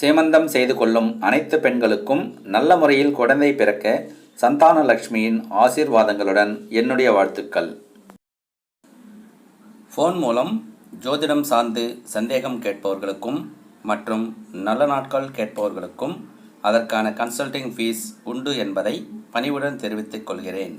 சேமந்தம் செய்து கொள்ளும் அனைத்து பெண்களுக்கும் நல்ல முறையில் குழந்தை பிறக்க சந்தான லக்ஷ்மியின் ஆசீர்வாதங்களுடன் என்னுடைய வாழ்த்துக்கள். ஃபோன் மூலம் ஜோதிடம் சார்ந்து சந்தேகம் கேட்பவர்களுக்கும் மற்றும் நல்ல நாட்கள் கேட்பவர்களுக்கும் அதற்கான கன்சல்டிங் ஃபீஸ் உண்டு என்பதை பணிவுடன் தெரிவித்துக் கொள்கிறேன்.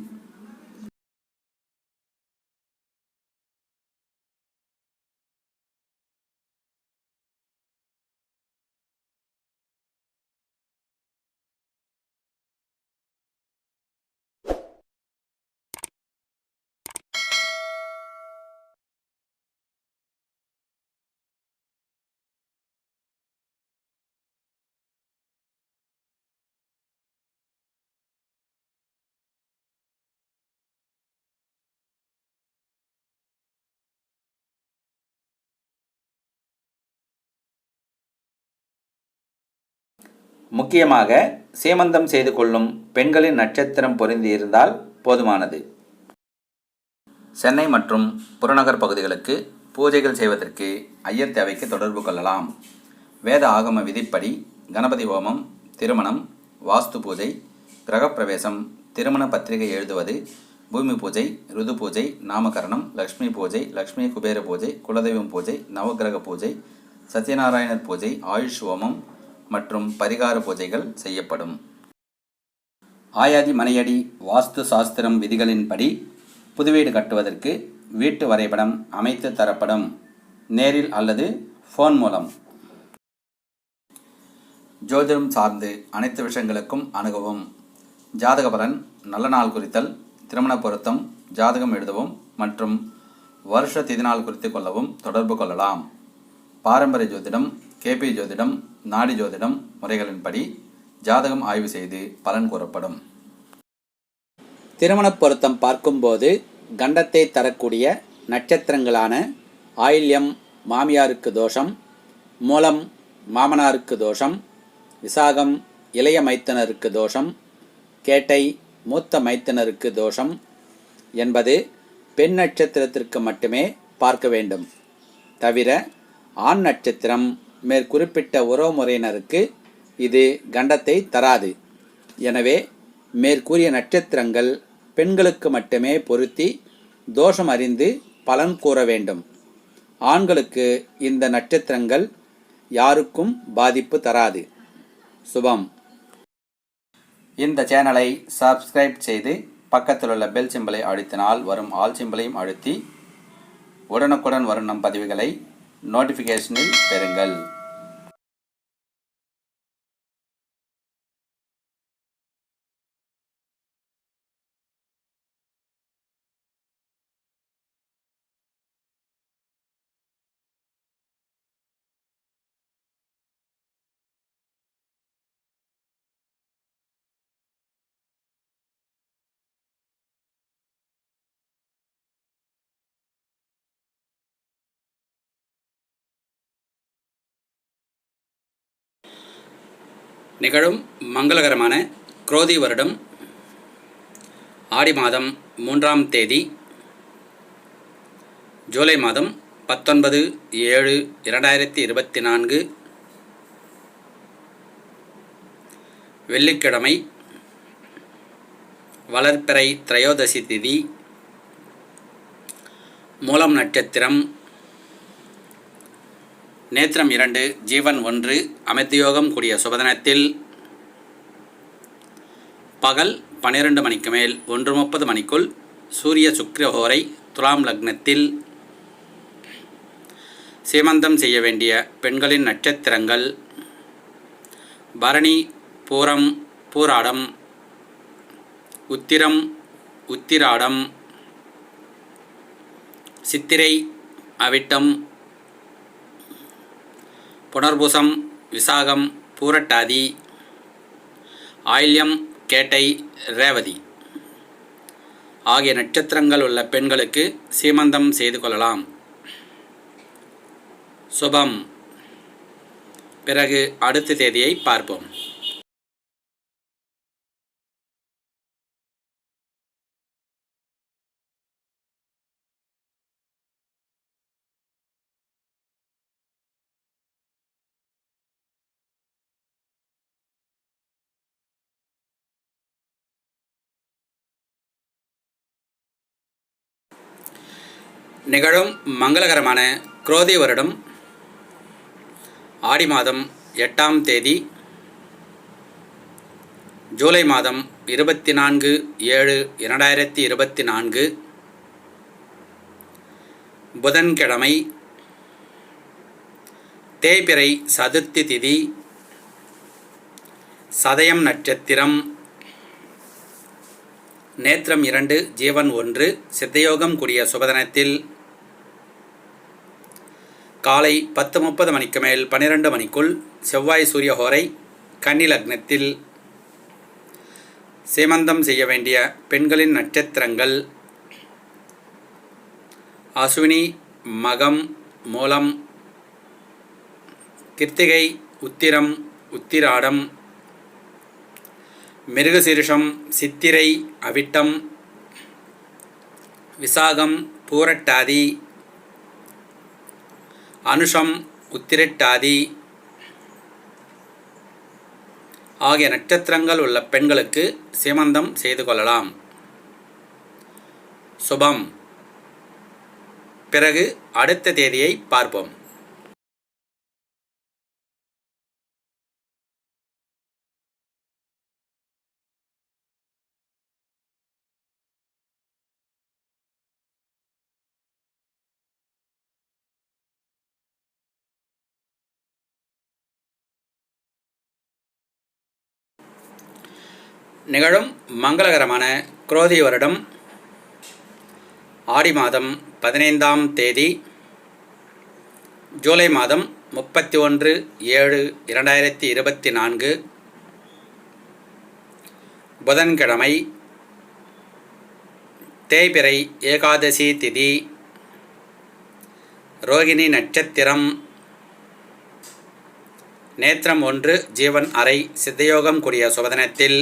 முக்கியமாக சேமந்தம் செய்து கொள்ளும் பெண்களின் நட்சத்திரம் பொருந்தி இருந்தால் போதுமானது. சென்னை மற்றும் புறநகர் பகுதிகளுக்கு பூஜைகள் செய்வதற்கு ஐயர் தேவைக்கு தொடர்பு கொள்ளலாம். வேத ஆகம விதிப்படி கணபதி ஹோமம் திருமணம் வாஸ்து பூஜை கிரகப்பிரவேசம் திருமண பத்திரிகை எழுதுவது பூமி பூஜை ருது பூஜை நாமகரணம் லக்ஷ்மி பூஜை லக்ஷ்மி குபேர பூஜை குலதெய்வம் பூஜை நவக்கிரக பூஜை சத்யநாராயணர் பூஜை ஆயுஷ் ஹோமம் மற்றும் பரிகார பூஜைகள் செய்யப்படும். ஆயாதி மனையடி வாஸ்து சாஸ்திரம் விதிகளின்படி புது வீடு கட்டுவதற்கு வீட்டு வரைபடம் அமைத்து தரப்படும். நேரில் அல்லது ஃபோன் மூலம். ஜோதிடம் சார்ந்து அனைத்து விஷயங்களுக்கும் அணுகவும். ஜாதக பலன் நல்ல நாள் குறித்தல் திருமண பொருத்தம் ஜாதகம் எழுதவும் மற்றும் வருஷ திதிநாள் குறித்து கொள்ளவும் தொடர்பு கொள்ளலாம். பாரம்பரிய ஜோதிடம் கேபி ஜோதிடம் நாடி ஜோதிடம் முறைகளின்படி ஜாதகம் ஆய்வு செய்து பலன் கூறப்படும். திருமண பொருத்தம் பார்க்கும்போது கண்டத்தை தரக்கூடிய நட்சத்திரங்களான ஆயில்யம் மாமியாருக்கு தோஷம் மூலம் மாமனாருக்கு தோஷம் விசாகம் இளைய மைத்தனருக்கு தோஷம் கேட்டை மூத்த மைத்தனருக்கு தோஷம் என்பது பெண் நட்சத்திரத்திற்கு மட்டுமே பார்க்க வேண்டும். தவிர ஆண் நட்சத்திரம் மேற்குறிப்பிட்ட உறவுமுறையினருக்கு இது கண்டத்தை தராது. எனவே மேற்கூறிய நட்சத்திரங்கள் பெண்களுக்கு மட்டுமே பொருத்தி தோஷம் அறிந்து பலன் கூற வேண்டும். ஆண்களுக்கு இந்த நட்சத்திரங்கள் யாருக்கும் பாதிப்பு தராது. சுபம். இந்த சேனலை சப்ஸ்கிரைப் செய்து பக்கத்தில் உள்ள பெல் சிம்பலை அழுத்தினால் வரும் ஆல் சிம்பலையும் அழுத்தி உடனுக்குடன் வரும் நம் பதிவுகளை நோட்டிஃபிகேஷனில் பெறுங்கள். நிகழும் மங்களகரமான குரோதி வருடம் ஆடி மாதம் மூன்றாம் தேதி ஜூலை மாதம் பத்தொன்பது ஏழு இரண்டாயிரத்தி இருபத்தி நான்கு வெள்ளிக்கிழமை வளர்ப்பிறை திரையோதசி திதி மூலம் நட்சத்திரம் நேத்திரம் இரண்டு ஜீவன் ஒன்று அமைத்தியோகம் கூடிய சுபதனத்தில் பகல் பன்னிரண்டு மணிக்கு மேல் ஒன்று முப்பது மணிக்குள் சூரிய சுக்கிரஹோரை துலாம் லக்னத்தில் சீமந்தம் செய்ய வேண்டிய பெண்களின் நட்சத்திரங்கள் பரணி பூரம் பூராடம் உத்திரம் உத்திராடம் சித்திரை அவிட்டம் புனர்பூசம் விசாகம் பூரட்டாதி ஆயில்யம் கேட்டை ரேவதி ஆகிய நட்சத்திரங்கள் உள்ள பெண்களுக்கு சீமந்தம் செய்து கொள்ளலாம். சுபம். பிறகு அடுத்த தேதியை பார்ப்போம். நிகழும் மங்களகரமான குரோதி வருடம் ஆடி மாதம் எட்டாம் தேதி ஜூலை மாதம் இருபத்தி நான்கு ஏழு இரண்டாயிரத்தி இருபத்தி நான்கு புதன்கிழமை தேய்பிறை சதுர்த்தி திதி சதயம் நட்சத்திரம் நேத்திரம் இரண்டு ஜீவன் ஒன்று சித்தயோகம் கூடிய சுபதனத்தில் காலை பத்து முப்பது மணிக்கு மேல் பன்னிரெண்டு மணிக்குள் செவ்வாய் சூரியஹோரை கன்னி லக்னத்தில் சீமந்தம் செய்ய வேண்டிய பெண்களின் நட்சத்திரங்கள் அஸ்வினி மகம் மூலம் கிருத்திகை உத்திரம் உத்திராடம் மிருகசீருஷம் சித்திரை அவிட்டம் விசாகம் பூரட்டாதி அனுஷம் உத்திரட்டாதி. ஆகிய நட்சத்திரங்கள் உள்ள பெண்களுக்கு சீமந்தம் செய்து கொள்ளலாம். சுபம். பிறகு அடுத்த தேதியை பார்ப்போம். நிகழும் மங்களகரமான குரோதி வருடம் ஆடி மாதம் பதினைந்தாம் தேதி ஜூலை மாதம் முப்பத்தி ஒன்று ஏழு இரண்டாயிரத்தி இருபத்தி நான்கு புதன்கிழமை தேய்பிறை ஏகாதசி திதி ரோகிணி நட்சத்திரம் நேத்திரம் ஒன்று ஜீவன் அறை சித்தயோகம் கூடிய சுபதனத்தில்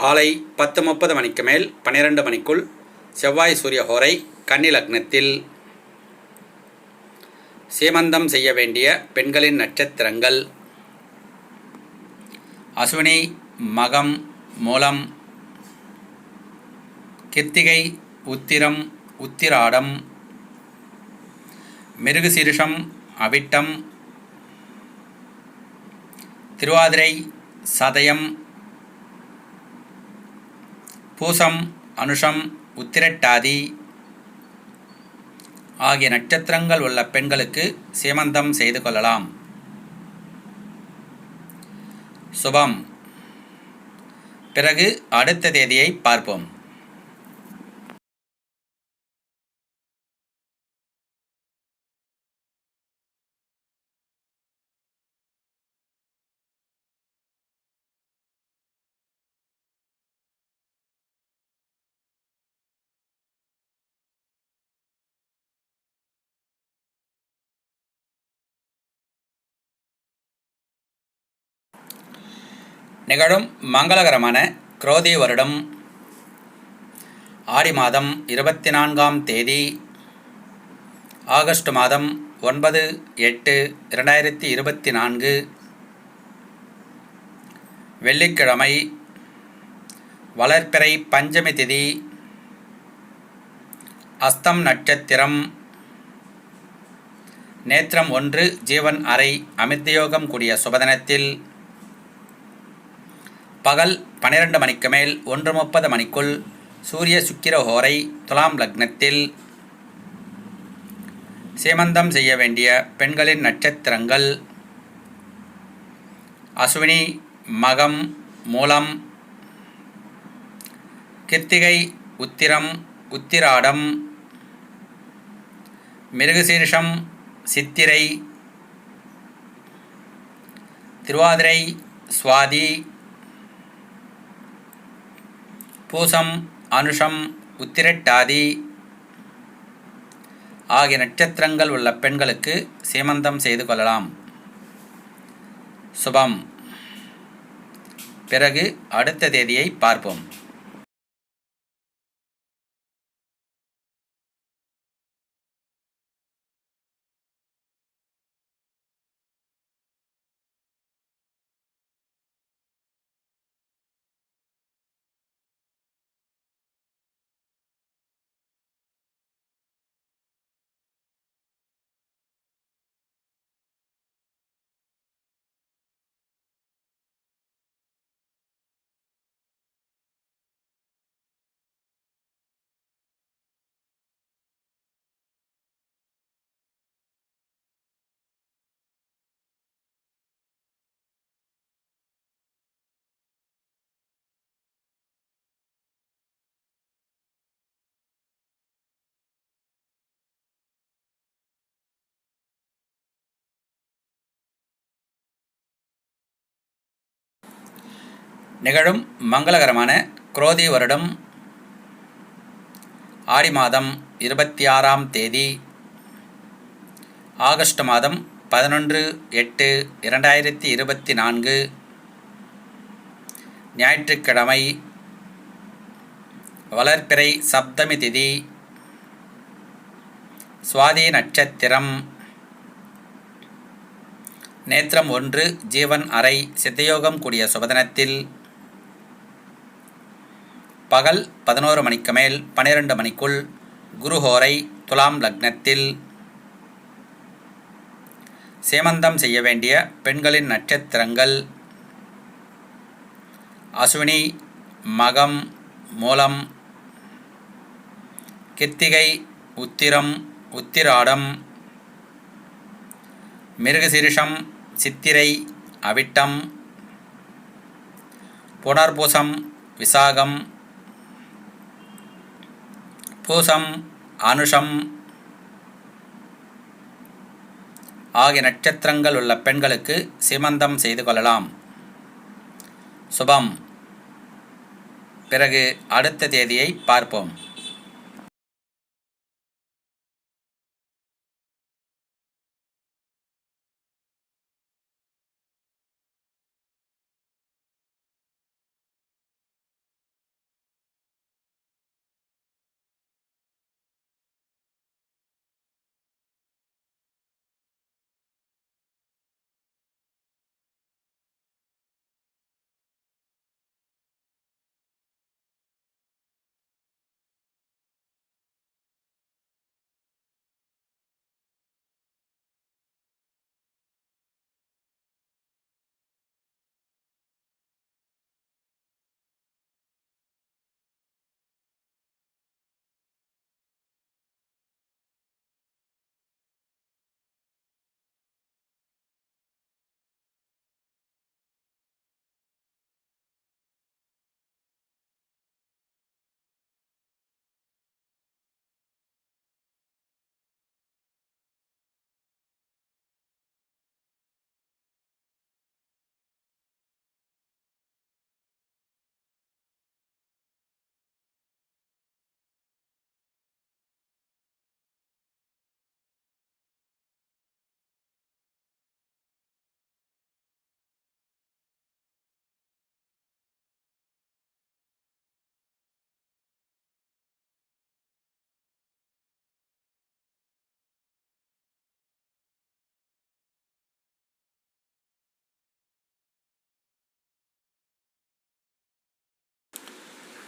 காலை பத்து முப்பது மணிக்கு மேல் பன்னிரெண்டு மணிக்குள் செவ்வாய் சூரிய ஹோரை கன்னி லக்னத்தில் சீமந்தம் செய்ய வேண்டிய பெண்களின் நட்சத்திரங்கள். அஸ்வினி மகம் மூலம் கித்திகை உத்திரம் உத்திராடம் மிருகசீரிஷம் அவிட்டம் திருவாதிரை சதயம் பூசம் அனுஷம் உத்திரட்டாதி ஆகிய நட்சத்திரங்கள் உள்ள பெண்களுக்கு சீமந்தம் செய்து கொள்ளலாம். சுபம். பிறகு அடுத்த தேதியை பார்ப்போம். நிகழும் மங்களகரமான குரோதி வருடம். ஆடி மாதம் இருபத்தி நான்காம் தேதி ஆகஸ்ட் மாதம் ஒன்பது எட்டு இரண்டாயிரத்தி இருபத்தி நான்கு. வெள்ளிக்கிழமை வளர்ப்பிறை பஞ்சமி திதி அஸ்தம் நட்சத்திரம். நேத்திரம் ஒன்று ஜீவன் அறை அமிர்தயோகம் கூடிய சுபதனத்தில் பகல் பன்னிரண்டு மணிக்கு மேல் ஒன்று முப்பது மணிக்குள் சூரிய சுக்கிர ஹோரை துலாம் லக்னத்தில் சீமந்தம் செய்ய வேண்டிய பெண்களின் நட்சத்திரங்கள். அஸ்வினி மகம் மூலம். கிருத்திகை உத்திரம் உத்திராடம். மிருகசீர்ஷம் சித்திரை. திருவாதிரை சுவாதி. பூசம் அனுஷம் உத்திரட்டாதி ஆகிய நட்சத்திரங்கள் உள்ள பெண்களுக்கு சீமந்தம் செய்து கொள்ளலாம். சுபம். பிறகு அடுத்த தேதியை பார்ப்போம். நிகழும் மங்களகரமான குரோதி வருடம் ஆடி மாதம் இருபத்தி ஆறாம் தேதி ஆகஸ்ட் மாதம் பதினொன்று எட்டு இரண்டாயிரத்தி இருபத்தி நான்கு ஞாயிற்றுக்கிழமை வளர்ப்பிறை சப்தமி திதி சுவாதி நட்சத்திரம் நேத்திரம் ஒன்று ஜீவன் அறை சித்தயோகம் கூடிய சுபதனத்தில் பகல் பதினோரு மணிக்கு மேல் பன்னிரண்டு மணிக்குள் குருஹோரை துலாம் லக்னத்தில் சேமந்தம் செய்ய வேண்டிய பெண்களின் நட்சத்திரங்கள் அஸ்வினி மகம் மூலம் கித்திகை உத்திரம் உத்திராடம் மிருகசிரிஷம் சித்திரை அவிட்டம் புனர்பூசம் விசாகம் பூசம் அனுஷம் ஆகிய நட்சத்திரங்கள் உள்ள பெண்களுக்கு சிமந்தம் செய்து கொள்ளலாம். சுபம். பிறகு அடுத்த தேதியை பார்ப்போம்.